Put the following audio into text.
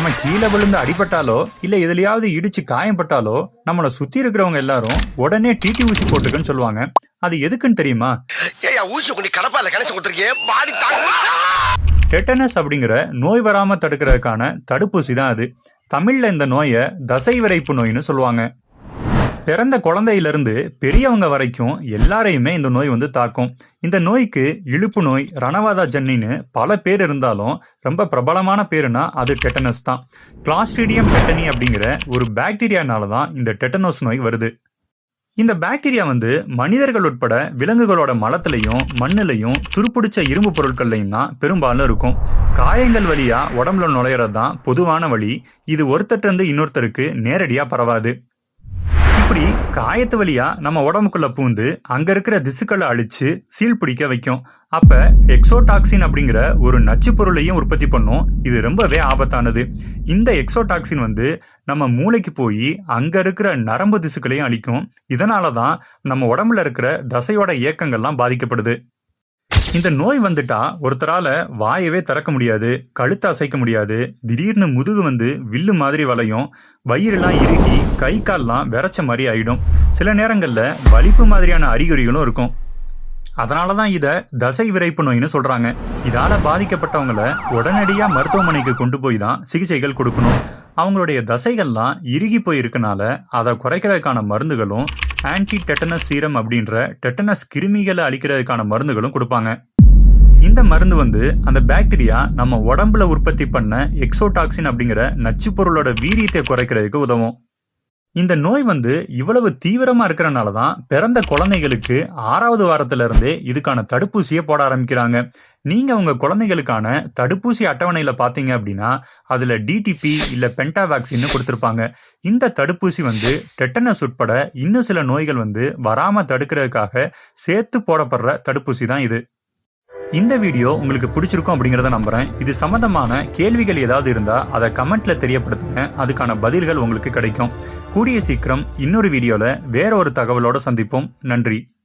நம்ம கீழே விழுந்து அடிபட்டாலோ இல்ல எதுலயாவது இடிச்சு காயம்பட்டாலோ நம்மளை சுத்தி இருக்கிறவங்க எல்லாரும் உடனே டிடி ஊசி போட்டுக்குன்னு சொல்லுவாங்க. அது எதுக்குன்னு தெரியுமா? ஊசி கொண்டு கடப்பால கணேசன் கொடுத்துருக்கே பாடி தாங்க டெட்டனஸ் அப்படிங்கிற நோய் வராம தடுக்கிறதுக்கான தடுப்பூசி தான் அது. தமிழ்ல இந்த நோயை தசை விரைப்பு நோய்னு சொல்லுவாங்க. பிறந்த குழந்தையிலிருந்து பெரியவங்க வரைக்கும் எல்லாரையுமே இந்த நோய் வந்து தாக்கும். இந்த நோய்க்கு இழுப்பு நோய் ரணவாதா ஜன்னின்னு பல பேர் இருந்தாலும் ரொம்ப பிரபலமான பேருனா அது டெட்டனஸ் தான். கிளாஸ்ட்ரீடியம் டெட்டனி அப்படிங்கிற ஒரு பாக்டீரியானால தான் இந்த டெட்டனோஸ் நோய் வருது. இந்த பாக்டீரியா வந்து மனிதர்கள் உட்பட விலங்குகளோட மலத்திலையும் மண்ணிலையும் துருப்பிடிச்ச இரும்பு பொருட்கள்லையும் தான் பெரும்பாலும் இருக்கும். காயங்கள் வழியாக உடம்புல நுழையிறது தான் பொதுவான வழி. இது ஒருத்தர்ட்ட இருந்து இன்னொருத்தருக்கு நேரடியாக பரவாது. இப்படி காயத்து வழியா நம்ம உடம்புக்குள்ள பூந்து அங்க இருக்கிற திசுக்களை அழிச்சு சீல் பிடிக்க வைக்கும். அப்ப எக்ஸோடாக்சின் அப்படிங்கிற ஒரு நச்சு பொருளையும் உற்பத்தி பண்ணும். இது ரொம்பவே ஆபத்தானது. இந்த எக்ஸோடாக்சின் வந்து நம்ம மூளைக்கு போய் அங்க இருக்கிற நரம்பு திசுக்களையும் அழிக்கும். இதனால தான் நம்ம உடம்புல இருக்கிற தசையோட இயக்கங்கள்லாம் பாதிக்கப்படுது. இந்த நோய் வந்துட்டா ஒருத்தரால வாயவே திறக்க முடியாது கழுத்தை அசைக்க முடியாது திடீர்னு முதுகு வந்து வில்லு மாதிரி வளையும் வயிறுலாம் இறுகி கை கால்லாம் விரைச்ச மாதிரி ஆயிடும். சில நேரங்களில் வலிப்பு மாதிரியான அறிகுறிகளும் இருக்கும். அதனால தான் இதை தசை விரைப்பு நோய்னு சொல்கிறாங்க இதால் பாதிக்கப்பட்டவங்கள உடனடியாக மருத்துவமனைக்கு கொண்டு போய் தான் சிகிச்சைகள் கொடுக்கணும். அவங்களுடைய தசைகள்லாம் இறுகி போயிருக்கனால அதை குறைக்கிறதுக்கான மருந்துகளும் ஆன்டி டெட்டனஸ் சீரம் அப்படின்ற டெட்டனஸ் கிருமிகளை அழிக்கிறதுக்கான மருந்துகளும் கொடுப்பாங்க. இந்த மருந்து வந்து அந்த பாக்டீரியா நம்ம உடம்புல உற்பத்தி பண்ண எக்ஸோடாக்சின் அப்படிங்கிற நச்சுப்பொருளோட வீரியத்தை குறைக்கிறதுக்கு உதவும். இந்த நோய் வந்து இவ்வளவு தீவிரமா இருக்கிறனால தான் பிறந்த குழந்தைகளுக்கு ஆறாவது வாரத்துல இருந்தே இதுக்கான தடுப்பூசியை போட ஆரம்பிக்கிறாங்க. நீங்க உங்க குழந்தைகளுக்கான தடுப்பூசி அட்டவணையில பாத்தீங்க அப்படின்னா அதுல டிடிபி இல்ல பென்டா வேக்சின்னு கொடுத்திருப்பாங்க. இந்த தடுப்பூசி வந்து டெட்டனஸ் உட்பட இன்னும் சில நோய்கள் வந்து வராம தடுக்கிறதுக்காக சேர்த்து போடப்படுற தடுப்பூசி தான் இது. இந்த வீடியோ உங்களுக்கு பிடிச்சிருக்கும் அப்படிங்கிறத நம்புறேன். இது சம்பந்தமான கேள்விகள் ஏதாவது இருந்தால் அதை கமெண்ட்ல தெரியப்படுத்துங்க. அதுக்கான பதில்கள் உங்களுக்கு கிடைக்கும். கூடிய சீக்கிரம் இன்னொரு வீடியோவில் வேற ஒரு தகவலோட சந்திப்போம். நன்றி.